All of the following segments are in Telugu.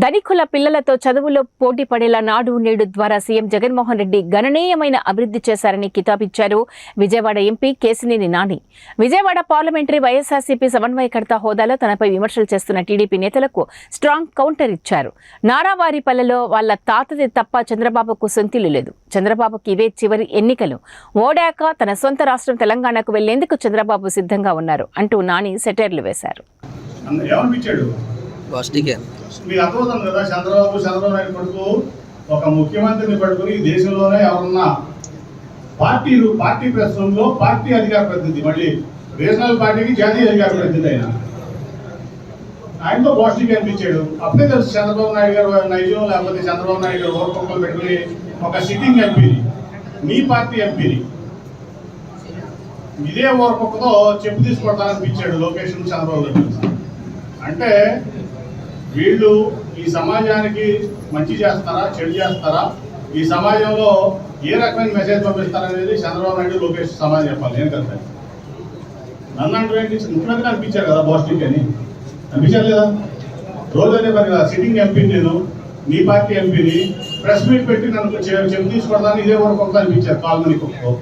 ధనికుల పిల్లలతో చదువులో పోటీ పడేలా నాడు నేడు ద్వారా సీఎం జగన్మోహన్ రెడ్డి గణనీయమైన అభివృద్ధి చేశారని కితాబిచ్చారు Vijayawada MP Kesineni Nani. Vijayawada parliamentary YSRCP సమన్వయకర్త హోదాలో తనపై విమర్శలు చేస్తున్న టీడీపీ నేతలకు స్ట్రాంగ్ కౌంటర్ ఇచ్చారు. నారావారిపల్లెలో వాళ్ళ తాతది తప్ప చంద్రబాబుకు సొంతిల్లు లేదు. చంద్రబాబుకి ఇవే చివరి ఎన్నికలు. ఓడాక తన సొంత రాష్ట్రం తెలంగాణకు వెళ్ళేందుకు చంద్రబాబు సిద్ధంగా ఉన్నారు అంటూ నాని సెటైర్లు వేశారు. వాస్టికే. మీరు అర్థమవుతుంది కదా చంద్రబాబు చంద్రబాబు నాయుడు కొడుకు ఒక ముఖ్యమంత్రిని పట్టుకుని దేశంలోనే ఎవరన్నా పార్టీలు పార్టీ ప్రస్తుతంలో పార్టీ అధికార ప్రతినిధి మళ్ళీ రీజనల్ పార్టీకి జాతీయ అధికార ప్రతినిధి ఆయన ఆయనతో పాజిటివ్ అనిపించాడు. అప్పుడే తెలుసు చంద్రబాబు నాయుడు గారు నైజం లేకపోతే చంద్రబాబు నాయుడు గారు ఓర్పక్కలు పెట్టుకుని ఒక సిట్టింగ్ ఎంపీని మీ పార్టీ ఎంపీని. ఇదే ఓర్పక్కతో చెప్పు అనిపించాడు లోకేష్ చంద్రబాబు గారు. అంటే వీళ్ళు ఈ సమాజానికి మంచి చేస్తారా చెడు చేస్తారా? ఈ సమాజంలో ఏ రకమైన మెసేజ్ పంపిస్తారనేది చంద్రబాబు నాయుడు లోకేష్ సమాజం చెప్పాలి. నేను కదా నన్ను అంటే ముఖ్యమంత్రి అనిపించారు కదా బాస్టిక్ అని అనిపించారు లేదా? రోజు అనే పని కదా. సిట్టింగ్ ఎంపీ నేను నీ పార్టీ ఎంపీని ప్రెస్ మీట్ పెట్టి నన్ను చె- చెప్పు తీసుకోవడానికి ఇదే వరకు ఒక అనిపించారు. కాలనీ కుక్కో.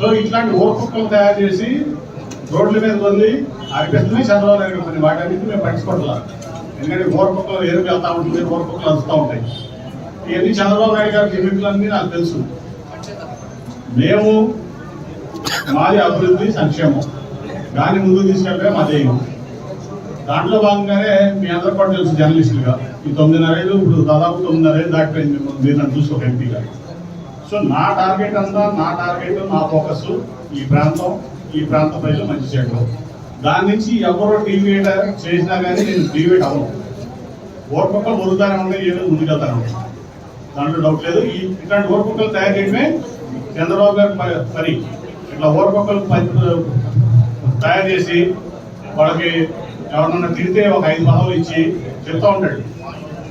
సో ఇట్లాంటి ఊరకుక్కలు తయారు చేసి రోడ్ల మీద వదిలి అనిపిస్తుంది చంద్రబాబు నాయుడు కొన్ని వాటి మేము పట్టించుకోవట్లేదు ఎందుకంటే ఊరకుక్కలు ఏరుకు వెళ్తా ఉంటుంది ఊరకుక్కలు వస్తూ ఉంటాయి. ఇవన్నీ చంద్రబాబు నాయుడు గారి గిమిక్లన్నీ నాకు తెలుసు. మేము మాది అభివృద్ధి సంక్షేమం. దాన్ని ముందుకు తీసుకెళ్ళే మా ధ్యేయం. దాంట్లో భాగంగానే మీ అందరూ కూడా తెలుసు జర్నలిస్టులుగా. ఈ తొమ్మిదిన్నర ఐదు ఇప్పుడు దాదాపు తొమ్మిదిన్నర ఐదు దాటిపోయింది మీరు నన్ను చూసి ఒక ఎంపీగా. సో నా టార్గెట్ అంతా నా టార్గెట్ నా ఫోకస్ ఈ ప్రాంతం ఈ ప్రాంత ప్రజలు మంచి చేయడం దాని నుంచి ఎవరో డివియేట్ చేసినా కానీ నేను డివియేట్ అవ్వను. ఓర్పక్కలు మురుగుతానే ఉన్నాయి ఏదో ముందుకెళ్తానే. ఉన్నాయి దాంట్లో డౌట్ లేదు. ఈ ఇట్లాంటి ఓర్పక్కలు తయారు చేయడమే చంద్రబాబు గారి పని. ఇట్లా ఓర్పక్కలు తయారు చేసి వాళ్ళకి ఎవరన్నా తిడితే ఒక ఐదు పదవులు ఇచ్చి చెప్తా ఉంటాడు.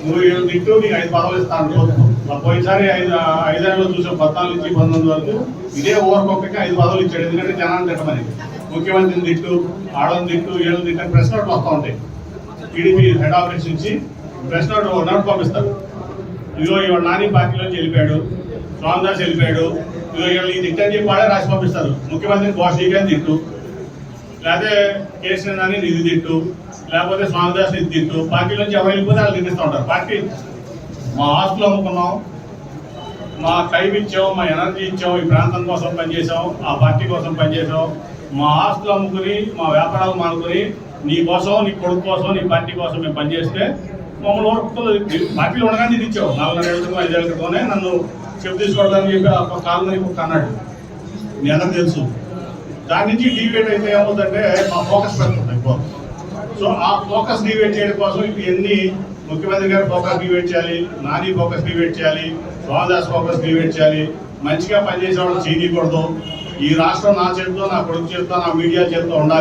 నువ్వు ఏడు తిట్టు నీకు ఐదు పదవులు ఇస్తాను పోయినసారి ఐదు ఐదేళ్ళు చూసాం పద్నాలుగు నుంచి పంతొమ్మిది వరకు ఇదే ఓవర్కొక్కకి ఐదు పదవులు ఇచ్చాడు. ఎందుకంటే జనాన్ని తిట్టమని. ముఖ్యమంత్రిని తిట్టు ఆడని తిట్టు ఏళ్ళు తిట్టు ప్రెస్ నోట్లు వస్తూ ఉంటాయి. టీడీపీ హెడ్ ఆఫీస్ నుంచి ప్రెస్ నోట్ నోట్ పంపిస్తారు. ఇదిగో ఇవాళ నాని పార్టీలోంచి వెళ్ళిపోయాడు స్వామిదాస్ వెళ్ళిపోయాడు. ఇదిగో ఇవాళ ఈ తిట్టని చెప్పి వాళ్ళే రాసి పంపిస్తారు. ముఖ్యమంత్రిని బాస్ అని తిట్టు. లేకపోతే కేసీఆర్ నాని ఇది తిట్టు. లేకపోతే స్వామిదాస్ ఇది తిట్టు. పార్టీలోంచి ఎవరు వెళ్ళిపోతే వాళ్ళు తిట్టిస్తూ ఉంటారు. పార్టీ మా ఆస్తులు అమ్ముకున్నాం. మా టైం ఇచ్చాం మా ఎనర్జీ ఇచ్చాం ఈ ప్రాంతం కోసం పనిచేసాం ఆ పార్టీ కోసం పనిచేసాం మా ఆస్తులు అమ్ముకుని మా వ్యాపారాలు మానుకుని నీ కోసం నీ కొడుకు కోసం నీ పార్టీ కోసం మేము పనిచేస్తే మమ్మల్ని ఓర్పుతుంది. పార్టీలో ఉండగానే ఇది ఇచ్చావు. నాలుగు ఏళ్ళ క్రితం ఐదేళ్ళ క్రితమే నన్ను చెప్పు తీసుకోవడానికి చెప్పి ఆ కాలంలో ఇప్పుడు ఒక అన్నాడు. మీ అందరికి తెలుసు. దాని నుంచి డివేట్ అయితే ఏమవుతుందంటే మా ఫోకస్ పెడుతుంది ఎక్కువ. సో ఆ ఫోకస్ డివేట్ చేయడం కోసం ఇప్పుడు ఎన్ని ముఖ్యమంత్రి గారు ఫోకస్ డివేట్ చేయాలి నాని ఫోకస్ డివేట్ చేయాలి స్వామిదాస్ ఫోకస్ డివేట్ చేయాలి మంచిగా పనిచేసే వాళ్ళు చేయకూడదు ఈ రాష్ట్రం నా చేతితో నా కొడుకు చేతితో నా మీడియా చేతితో ఉండాలి.